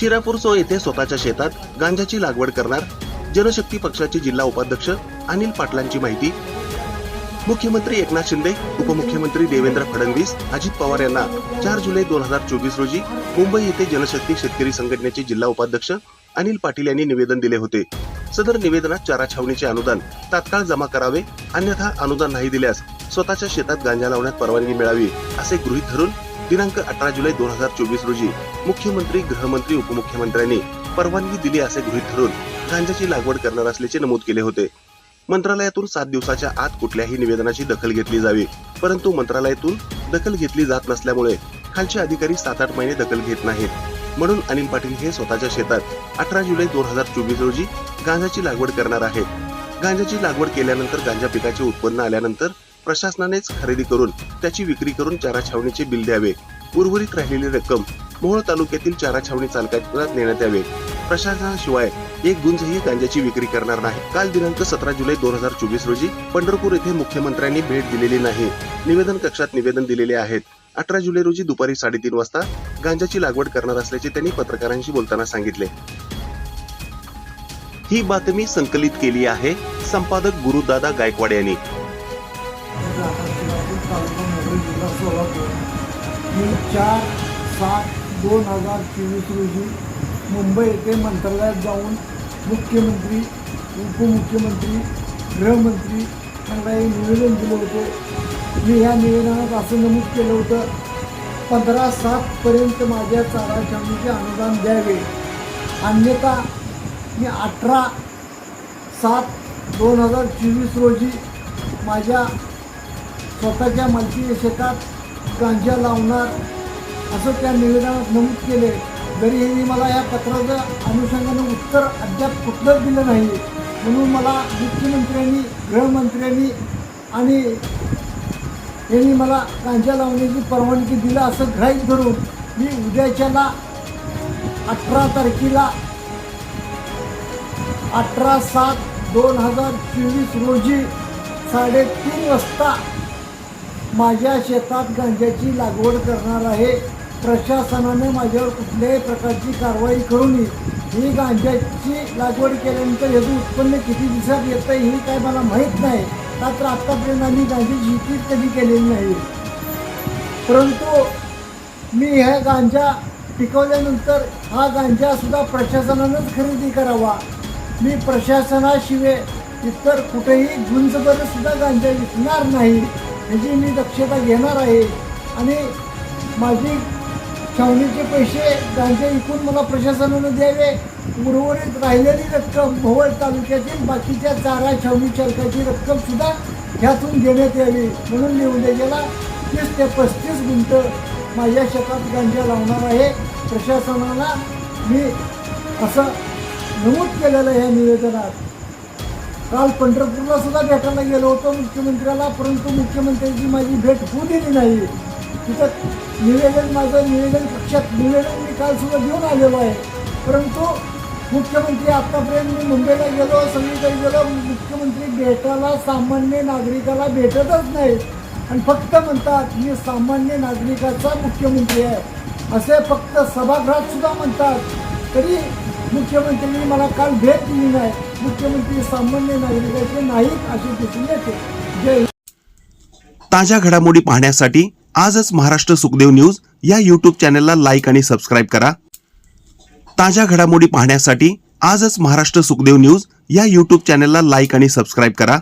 शिरापूर येथे स्वतःच्या शेतात गांजाची लागवड करणार जनशक्ती पक्षाचे जिल्हा उपाध्यक्ष अनिल पाटलांची माहिती. मुख्यमंत्री एकनाथ शिंदे उपमुख्यमंत्री देवेंद्र फडणवीस अजित पवार यांना चार जुलै दोन हजार चोवीस रोजी मुंबई येथे जनशक्ती शेतकरी संघटनेचे जिल्हा उपाध्यक्ष अनिल पाटील यांनी निवेदन दिले होते. सदर निवेदनात चारा छावणीचे अनुदान तात्काळ जमा करावे अन्यथा अनुदान नाही दिल्यास स्वतःच्या शेतात गांजा लावण्यात परवानगी मिळावी असे गृहीत धरून दिनांक अठरा जुलै दोन हजार चोवीस रोजी मुख्यमंत्री गृहमंत्री उपमुख्यमंत्र्यांनी परवानगी दिली असे गृहीत धरून गांजाची लागवड करणार असल्याचे नमूद केले होते. मंत्रालयातून सात दिवसाच्या आत कुठल्याही निवेदनाची दखल घेतली जावी परंतु मंत्रालयातून दखल घेतली जात नसल्यामुळे खालचे अधिकारी सात आठ महिने दखल घेत नाहीत. म्हणून अनिल पाटील हे स्वतःच्या शेतात अठरा जुलै दोन हजार चोवीस रोजी गांजाची लागवड करणार आहेत. गांजाची लागवड केल्यानंतर गांजा पिकाचे उत्पन्न आल्यानंतर प्रशासनानेच खरेदी करून त्याची विक्री करून चारा छावणीचे बिल द्यावे. उर्वरित राहिलेली रक्कम मोहोळ तालुक्यातील चारा छावणी चालकांना देण्यात यावे. प्रशासनाशिवाय एक गुंजही गांजाची विक्री करणार नाही. काल दिनांक सतरा जुलै दोन हजार चोवीस रोजी पंढरपूर येथे मुख्यमंत्र्यांनी भेट दिलेली नाही. निवेदन कक्षात निवेदन दिलेले आहेत. अठरा जुलै रोजी दुपारी साडेतीन वाजता गांजाची लागवड करणार असल्याचे त्यांनी पत्रकारांशी बोलताना सांगितले. ही बातमी संकलित केली आहे संपादक गुरुदादा गायकवाड यांनी. मी चार सात दोन हजार चोवीस रोजी मुंबई येथे मंत्रालयात जाऊन मुख्यमंत्री उपमुख्यमंत्री गृहमंत्री यांना हे निवेदन दिलं होतं. मी ह्या निवेदनात असं नमूद केलं होतं पंधरा सातपर्यंत माझ्या चारा छावणीचे अनुदान द्यावे. अन्यथा मी अठरा सात दोन हजार चोवीस रोजी माझ्या स्वतःच्या मालकी शेतात गांजा लावणार असं त्या निवेदनात नमूद केले. जरी यांनी मला या पत्राच्या अनुषंगानं उत्तर अद्याप कुठलंच दिलं नाही. म्हणून मला मुख्यमंत्र्यांनी गृहमंत्र्यांनी आणि यांनी मला गांजा लावण्याची परवानगी दिलं असं ग्राह्य धरून मी उद्याच्याला अठरा तारखेला अठरा सात दोन हजार चोवीस रोजी साडेतीन वाजता माझ्या शेतात गांज्याची लागवड करणार आहे. प्रशासनाने माझ्यावर कुठल्याही प्रकारची कारवाई करू नये. ही गांज्याची लागवड केल्यानंतर याचं उत्पन्न किती दिवसात येतं हे काय मला माहीत नाही. मात्र आत्तापर्यंत आम्ही गांजाची शेती कधी केलेली नाही. परंतु मी ह्या गांजा पिकवल्यानंतर हा गांजासुद्धा प्रशासनानंच खरेदी करावा. मी प्रशासनाशिवाय इतर कुठेही गुंजबरसुद्धा गांजा विकणार नाही. ह्याची मी दक्षता घेणार आहे. आणि माझी छावणीचे पैसे त्यांचे इकून मला प्रशासनानं द्यावे. उर्वरित राहिलेली रक्कम भोवळ तालुक्यातील बाकीच्या चारा छावणी चालकाची रक्कम सुद्धा ह्यातून घेण्यात यावी म्हणून मी उद्या गेला तीस ते पस्तीस गुंट माझ्या शेतात गांजा लावणार आहे. प्रशासनाला मी असं नमूद केलेलं आहे या निवेदनात. काल पंढरपूरला सुद्धा भेटायला गेलो होतो मुख्यमंत्र्याला परंतु मुख्यमंत्र्यांची माझी भेट होऊ दिली नाही. तिथं निवेदन माझं निवेदन पक्षात निवेदन मी काल सुद्धा घेऊन आलेलो आहे. परंतु मुख्यमंत्री आत्तापर्यंत मी मुंबईला गेलो सगळीकडे गेलो मुख्यमंत्री भेटायला सामान्य नागरिकाला भेटतच नाही. आणि फक्त म्हणतात मी सामान्य नागरिकाचा मुख्यमंत्री आहे. असे फक्त सभागृहात सुद्धा म्हणतात. तरी मुख्यमंत्र्यांनी मला काल भेट दिली नाही. मुख्यमंत्री सामान्य नागरिकाचे नाहीत असे दिसून येते. जय ताज्या घडामोडी पाहण्यासाठी आजच महाराष्ट्र सुखदेव न्यूज या यूट्यूब चॅनलला लाईक आणि सबस्क्राईब करा. ताज्या घडामोडी पाहण्यासाठी आजच महाराष्ट्र सुखदेव न्यूज या यूट्यूब चॅनलला लाईक आणि सबस्क्राईब करा.